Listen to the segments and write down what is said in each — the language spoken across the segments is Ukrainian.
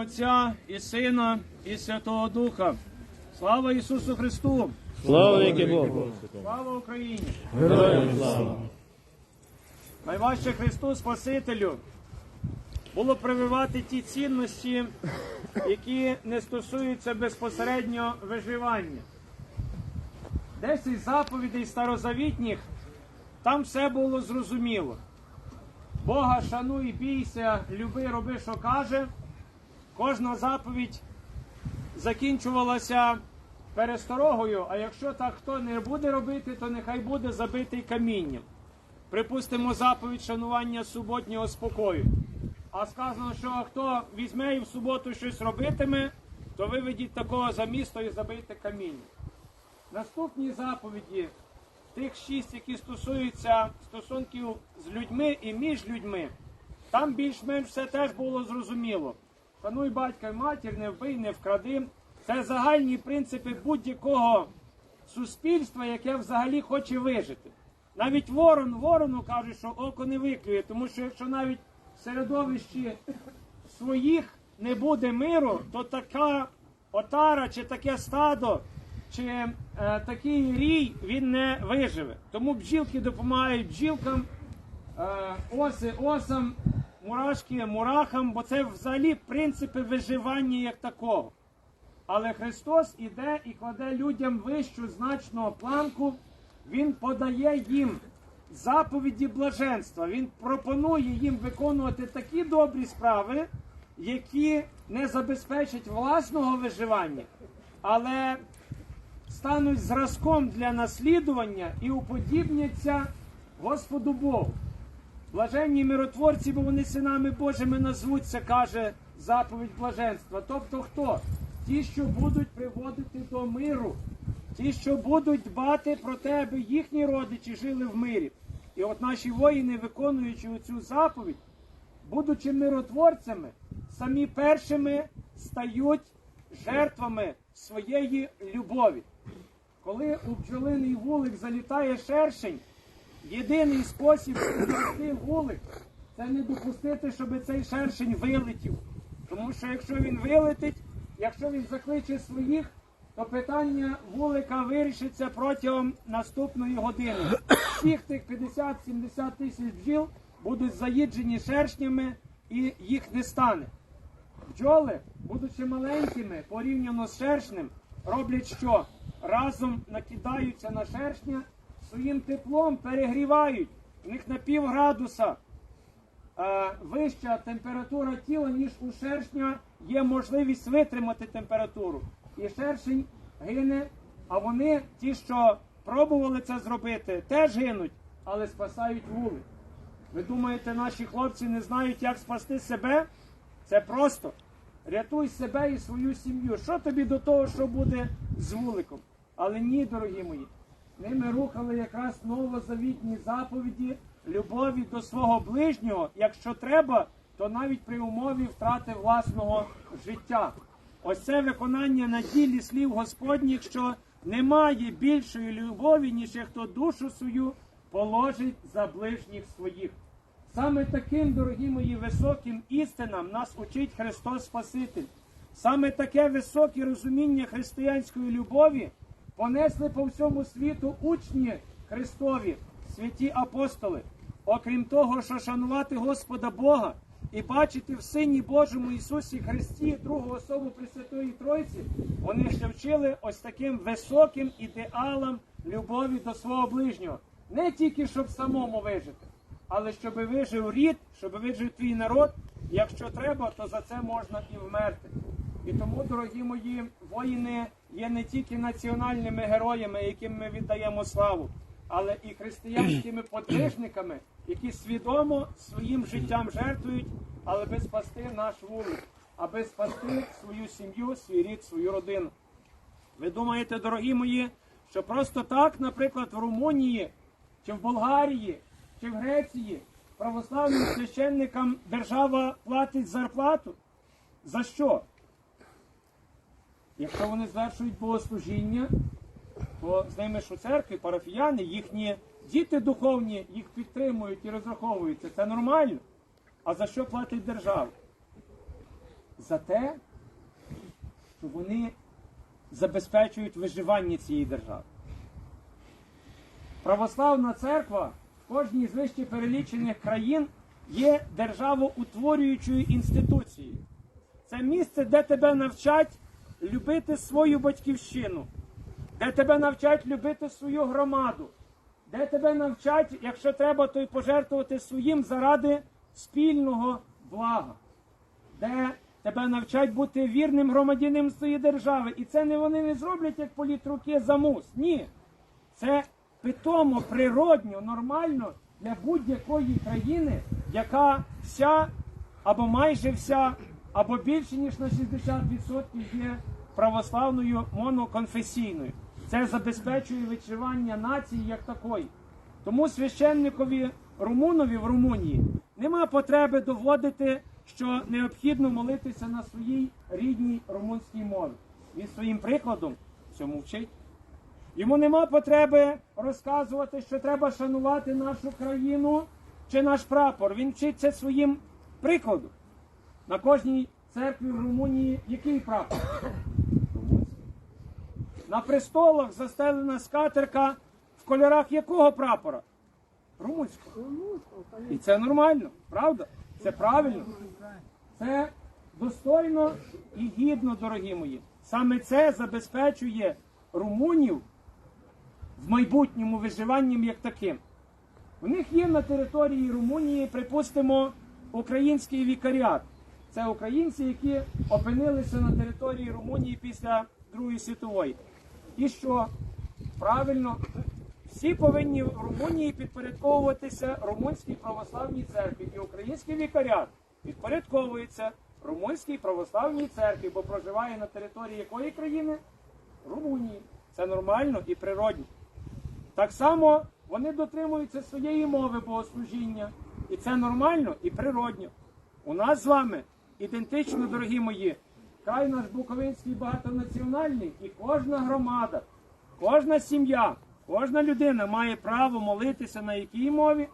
Отця і Сина, і Святого Духа. Слава Ісусу Христу! Слава віки Богу! Слава Україні! Героям слава! Найважче Христу Спасителю було прививати ті цінності, які не стосуються безпосередньо виживання. Десять заповідей старозавітніх, там все було зрозуміло. Бога шануй, бійся, люби, роби, що каже. Кожна заповідь закінчувалася пересторогою, а якщо так хто не буде робити, то нехай буде забитий камінням. Припустимо заповідь шанування суботнього спокою. А сказано, що хто візьме і в суботу щось робитиме, то виведіть такого за місто і забийте каміння. Наступні заповіді, тих шість, які стосуються стосунків з людьми і між людьми, там більш-менш все теж було зрозуміло. Шануй батька і матір, не вбий, не вкради. Це загальні принципи будь-якого суспільства, яке взагалі хоче вижити. Навіть ворон ворону каже, що око не виклює, тому що якщо навіть в середовищі своїх не буде миру, то така отара чи таке стадо, чи е, такий рій він не виживе. Тому бджілки допомагають бджілкам, е, оси осам, мурашки мурахам, бо це взагалі принципи виживання як такого. Але Христос іде і кладе людям вищу значну планку, Він подає їм заповіді блаженства. Він пропонує їм виконувати такі добрі справи, які не забезпечать власного виживання, але стануть зразком для наслідування і уподібняться Господу Богу. Блаженні миротворці, бо вони синами Божими назвуться, каже заповідь блаженства. Тобто хто? Ті, що будуть приводити до миру, ті, що будуть дбати про тебе, їхні родичі жили в мирі. І от наші воїни, виконуючи цю заповідь, будучи миротворцями, самі першими стають жертвами своєї любові. Коли у бджолиний вулик залітає шершень, єдиний спосіб зберегти вулик це не допустити, щоб цей шершень вилетів. Тому що якщо він вилетить, якщо він закличе своїх, то питання вулика вирішиться протягом наступної години. Всіх тих 50-70 тисяч бджіл будуть заїджені шершнями і їх не стане. Бджоли, будучи маленькими, порівняно з шершнем, роблять що? Разом накидаються на шершня, своїм теплом перегрівають. У них на пів градуса е, вища температура тіла, ніж у шершня є можливість витримати температуру. І шершень гине, а вони, ті, що пробували це зробити, теж гинуть, але спасають вулик. Ви думаєте, наші хлопці не знають, як спасти себе? Це просто. Рятуй себе і свою сім'ю. Що тобі до того, що буде з вуликом? Але ні, дорогі мої. Ними рухали якраз новозавітні заповіді любові до свого ближнього. Якщо треба, то навіть при умові втрати власного життя. Ось це виконання на ділі слів Господніх, що немає більшої любові, ніж хто душу свою положить за ближніх своїх. Саме таким, дорогі мої, високим істинам нас учить Христос Спаситель. Саме таке високе розуміння християнської любові понесли по всьому світу учні Христові, святі апостоли. Окрім того, що шанувати Господа Бога і бачити в Сині Божому Ісусі Христі, другу особу Пресвятої Тройці, вони ще вчили ось таким високим ідеалам любові до свого ближнього. Не тільки щоб самому вижити, але щоб вижив рід, щоб вижив твій народ. Якщо треба, то за це можна і вмерти. І тому, дорогі мої воїни, є не тільки національними героями, яким ми віддаємо славу, але і християнськими подвижниками, які свідомо своїм життям жертвують, але би спасти наш вулик, аби спасти свою сім'ю, свій рід, свою родину. Ви думаєте, дорогі мої, що просто так, наприклад, в Румунії, чи в Болгарії, чи в Греції православним священникам держава платить зарплату? За що? Якщо вони звершують богослужіння, то з ними ж у церкві парафіяни, їхні діти духовні їх підтримують і розраховуються. Це нормально. А за що платить держава? за те, що вони забезпечують виживання цієї держави. Православна церква в кожній з вище перелічених країн є державоутворюючою інституцією. Це місце, де тебе навчать любити свою батьківщину, де тебе навчать любити свою громаду, де тебе навчать, якщо треба, то й пожертвувати своїм заради спільного блага, де тебе навчать бути вірним громадянином своєї держави. І це не вони не зроблять як політруки за мус. Ні. Це питомо, природньо, нормально для будь-якої країни, яка вся або майже вся, або більше ніж на 60% є православною моноконфесійною. Це забезпечує вичивання нації як такої. Тому священникові Румунові в Румунії нема потреби доводити, що необхідно молитися на своїй рідній румунській мові. Він своїм прикладом цьому вчить. Йому нема потреби розказувати, що треба шанувати нашу країну чи наш прапор. Він вчиться своїм прикладом. На кожній церкві в Румунії який прапор? На престолах застелена скатерка в кольорах якого прапора? Румунського. І це нормально, правда? Це правильно. Це достойно і гідно, дорогі мої. Саме це забезпечує румунів в майбутньому виживанням як таким. У них є на території Румунії, припустимо, український вікаріат. Це українці, які опинилися на території Румунії після Другої світової. І що? Правильно, всі повинні в Румунії підпорядковуватися Румунській православній церкві. І український вікаріат підпорядковується Румунській православній церкві, бо проживає на території якої країни? Румунії. Це нормально і природно. Так само вони дотримуються своєї мови богослужіння. І це нормально і природньо. У нас з вами ідентично, дорогі мої, край наш Буковинський багатонаціональний, і кожна громада, кожна сім'я, кожна людина має право молитися на якій мові?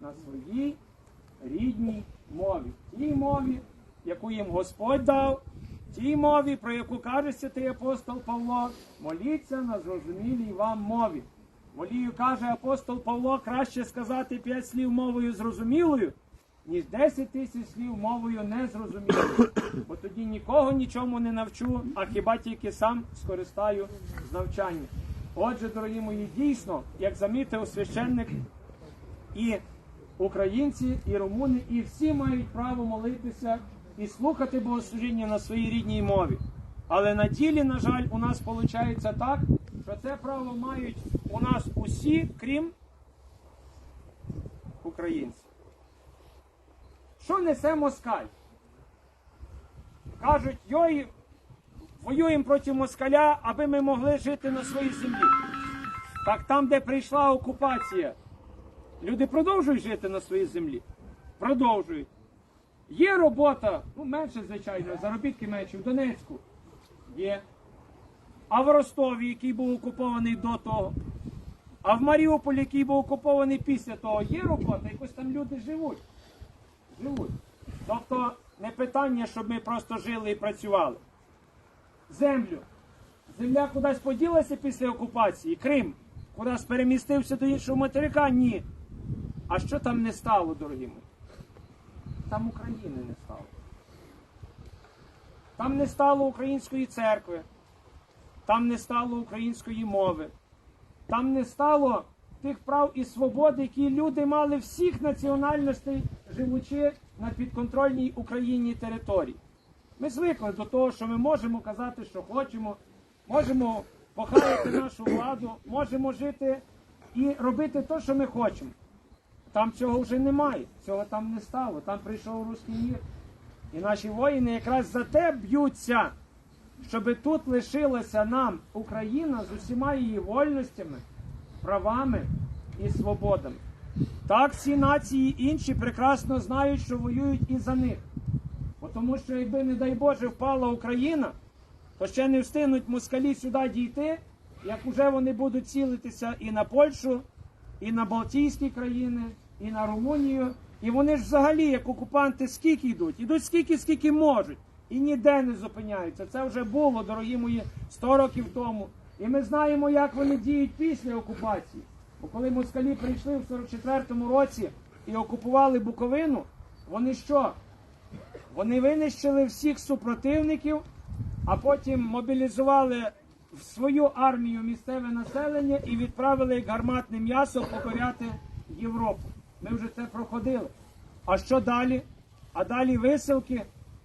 На своїй рідній мові. Тій мові, яку їм Господь дав, тій мові, про яку каже святий апостол Павло, моліться на зрозумілій вам мові. Волію каже апостол Павло, краще сказати п'ять слів мовою зрозумілою, ніж 10 тисяч слів мовою незрозумілою. Бо тоді нікого нічому не навчу, а хіба тільки сам скористаю з навчання. Отже, дорогі мої, дійсно, як замітив священник, і українці, і румуни, і всі мають право молитися і слухати богослужіння на своїй рідній мові. Але на ділі, на жаль, у нас виходить так, що це право мають у нас усі, крім українців. Що несе москаль? Кажуть, йой, воюємо проти москаля, аби ми могли жити на своїй землі. Так там, де прийшла окупація, люди продовжують жити на своїй землі. Продовжують. Є робота, ну менше, звичайно, заробітки менші в Донецьку. Є. А в Ростові, який був окупований до того. А в Маріуполі, який був окупований після того, є робота, якось там люди живуть. Живуть. Тобто не питання, щоб ми просто жили і працювали. Землю. Земля кудись поділася після окупації. Крим кудись перемістився до іншого материка? Ні. А що там не стало, дорогі мої? Там України не стало. Там не стало української церкви, там не стало української мови, там не стало тих прав і свобод, які люди мали всіх національностей, живучи на підконтрольній Україні території. Ми звикли до того, що ми можемо казати, що хочемо, можемо похаяти нашу владу, можемо жити і робити те, що ми хочемо. Там цього вже немає, цього там не стало. Там прийшов руський мір. І наші воїни якраз за те б'ються, щоб тут лишилася нам Україна з усіма її вольностями, правами і свободами. Так всі нації інші прекрасно знають, що воюють і за них. Тому що якби, не дай Боже, впала Україна, то ще не встигнуть москалі сюди дійти, як уже вони будуть цілитися і на Польщу, і на Балтійські країни, і на Румунію. І вони ж взагалі, як окупанти, скільки йдуть? Ідуть скільки, скільки можуть. І ніде не зупиняються. Це вже було, дорогі мої, 100 років тому. І ми знаємо, як вони діють після окупації. Бо коли москалі прийшли в 44-му році і окупували Буковину, вони що? Вони винищили всіх супротивників, а потім мобілізували в свою армію місцеве населення і відправили як гарматне м'ясо покоряти Європу. Ми вже це проходили. А що далі? А далі висилки,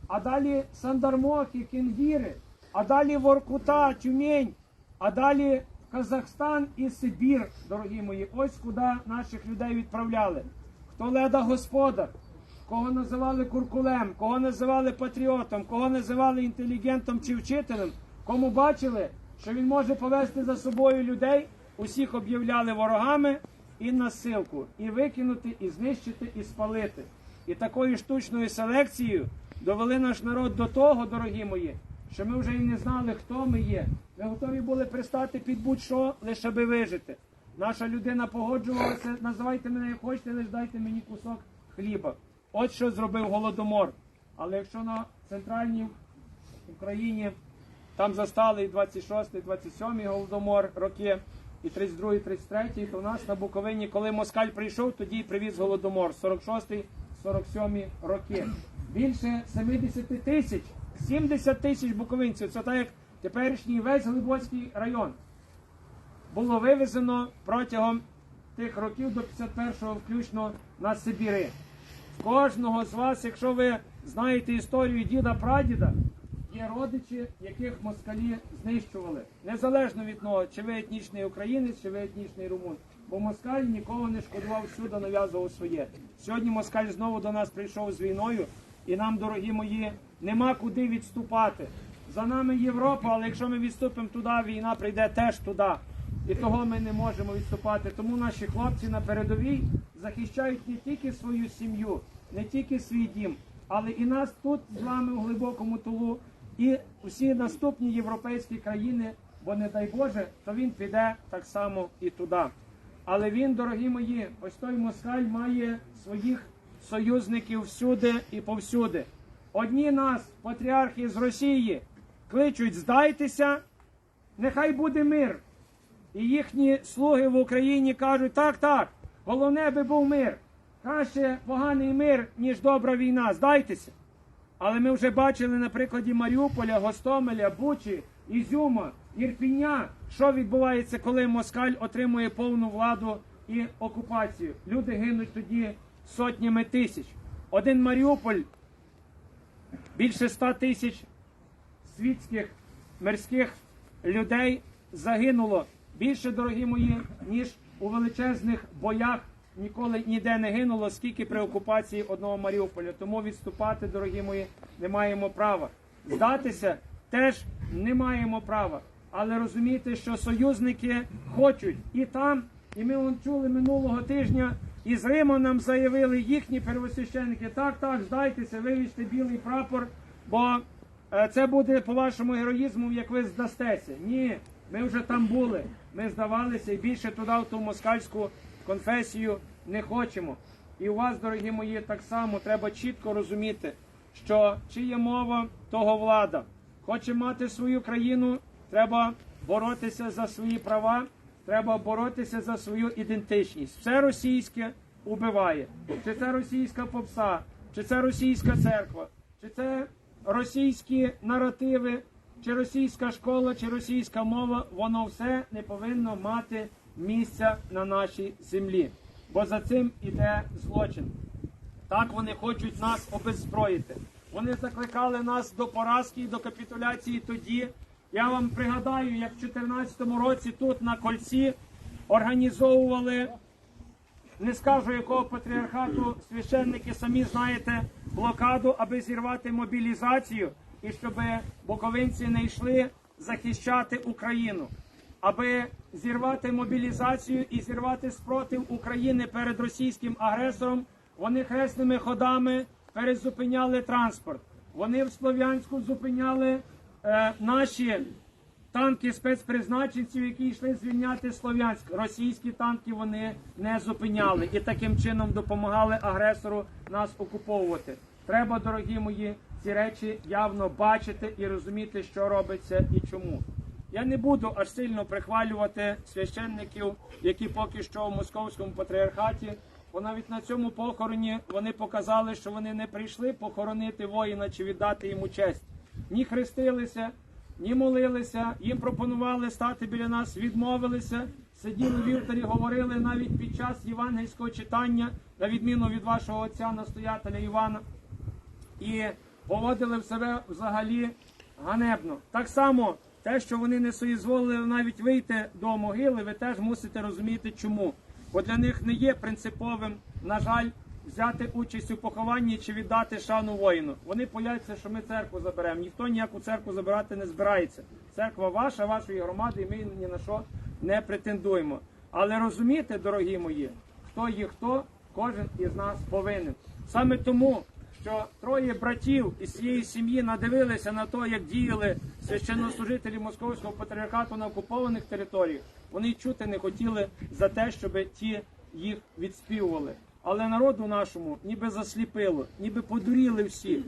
а далі Сандармохи, Кенгіри, а далі Воркута, Тюмень, а далі Казахстан і Сибір, дорогі мої. Ось куди наших людей відправляли. Хто леда господар, кого називали куркулем, кого називали патріотом, кого називали інтелігентом чи вчителем, кому бачили, що він може повести за собою людей, усіх об'являли ворогами і на силку, і викинути, і знищити, і спалити. І такою штучною селекцією довели наш народ до того, дорогі мої, що ми вже і не знали, хто ми є. Ми готові були пристати під будь-що, лише аби вижити. Наша людина погоджувалася, називайте мене як хочете, лише дайте мені кусок хліба. От що зробив голодомор. Але якщо на центральній Україні там застали і 26, і 27 голодомор роки, і 32, і 33, то у нас на Буковині, коли Москаль прийшов, тоді й привіз голодомор 46, 47 роки. Більше 70 тисяч, 70 тисяч буковинців. Це так як теперішній весь Глибоцький район було вивезено протягом тих років до 51-го включно на Сибіри. Кожного з вас, якщо ви знаєте історію діда прадіда, є родичі, яких москалі знищували. Незалежно від того, чи ви етнічний українець, чи ви етнічний румун. Бо москаль нікого не шкодував всюди, нав'язував своє. Сьогодні москаль знову до нас прийшов з війною, і нам, дорогі мої, нема куди відступати. За нами Європа, але якщо ми відступимо туди, війна прийде теж туди. І того ми не можемо відступати. Тому наші хлопці на передовій захищають не тільки свою сім'ю, не тільки свій дім, але і нас тут з вами у глибокому тулу, і всі наступні європейські країни, бо не дай Боже, то він піде так само і туди. Але він, дорогі мої, ось той москаль має своїх союзників всюди і повсюди. Одні нас, патріархи з Росії, кличуть здайтеся, нехай буде мир. І їхні слуги в Україні кажуть, так, так, головне би був мир. Краще поганий мир, ніж добра війна. Здайтеся. Але ми вже бачили на прикладі Маріуполя, Гостомеля, Бучі, Ізюма, Ірпіня, що відбувається, коли Москаль отримує повну владу і окупацію. Люди гинуть тоді сотнями тисяч. Один Маріуполь більше ста тисяч світських мирських людей загинуло більше, дорогі мої, ніж у величезних боях ніколи ніде не гинуло, скільки при окупації одного Маріуполя. Тому відступати, дорогі мої, не маємо права. Здатися теж не маємо права. Але розумійте, що союзники хочуть і там, і ми чули минулого тижня. Із Риму нам заявили їхні первосвященники, так, так, здайтеся, вивіште білий прапор, бо е, це буде по вашому героїзму, як ви здастеся. Ні, ми вже там були. Ми здавалися і більше туди, в ту москальську конфесію не хочемо. І у вас, дорогі мої, так само треба чітко розуміти, що чи є мова, того влада. Хоче мати свою країну, треба боротися за свої права, треба боротися за свою ідентичність. Все російське убиває. Чи це російська попса, чи це російська церква, чи це російські наративи, чи російська школа, чи російська мова, воно все не повинно мати місця на нашій землі. Бо за цим іде злочин. Так вони хочуть нас обеззброїти. Вони закликали нас до поразки і до капітуляції тоді. Я вам пригадаю, як в 2014 році тут на кольці організовували, не скажу якого патріархату, священники самі знаєте, блокаду, аби зірвати мобілізацію і щоб боковинці не йшли захищати Україну, аби зірвати мобілізацію і зірвати спротив України перед російським агресором. Вони хресними ходами перезупиняли транспорт. Вони в Слов'янську зупиняли е, наші танки спецпризначенців, які йшли звільняти Слов'янськ. Російські танки вони не зупиняли і таким чином допомагали агресору нас окуповувати. Треба, дорогі мої, ці речі явно бачити і розуміти, що робиться і чому. Я не буду аж сильно прихвалювати священників, які поки що в московському патріархаті, бо навіть на цьому похороні вони показали, що вони не прийшли похоронити воїна чи віддати йому честь. Ні хрестилися, ні молилися, їм пропонували стати біля нас, відмовилися, сиділи в вівтарі, говорили навіть під час євангельського читання, на відміну від вашого отця настоятеля Івана і поводили в себе взагалі ганебно. Так само те, що вони не соізволили навіть вийти до могили, ви теж мусите розуміти, чому. Бо для них не є принциповим, на жаль, взяти участь у похованні чи віддати шану воїну. Вони бояться, що ми церкву заберемо. Ніхто ніяку церкву забирати не збирається. Церква ваша, вашої громади, і ми ні на що не претендуємо. Але розуміти, дорогі мої, хто є хто, кожен із нас повинен. Саме тому що троє братів із цієї сім'ї надивилися на те, як діяли священнослужителі московського патріархату на окупованих територіях. Вони чути не хотіли за те, щоб ті їх відспівували. Але народу нашому ніби засліпило, ніби подуріли всі.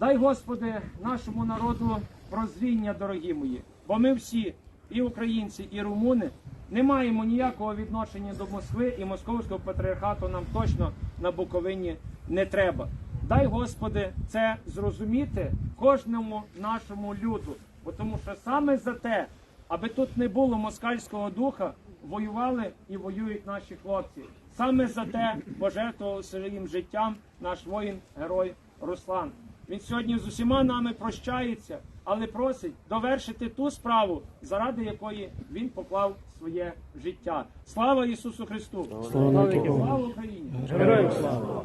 Дай Господи нашому народу прозріння, дорогі мої, бо ми всі, і українці, і румуни, не маємо ніякого відношення до Москви і московського патріархату нам точно на Буковині не треба. Дай Господи це зрозуміти кожному нашому люду, бо тому що саме за те, аби тут не було москальського духа, воювали і воюють наші хлопці. Саме за те пожертвував своїм життям наш воїн, герой Руслан. Він сьогодні з усіма нами прощається, але просить довершити ту справу, заради якої він поклав своє життя. Слава Ісусу Христу! Слава Слава Україні! Героям слава!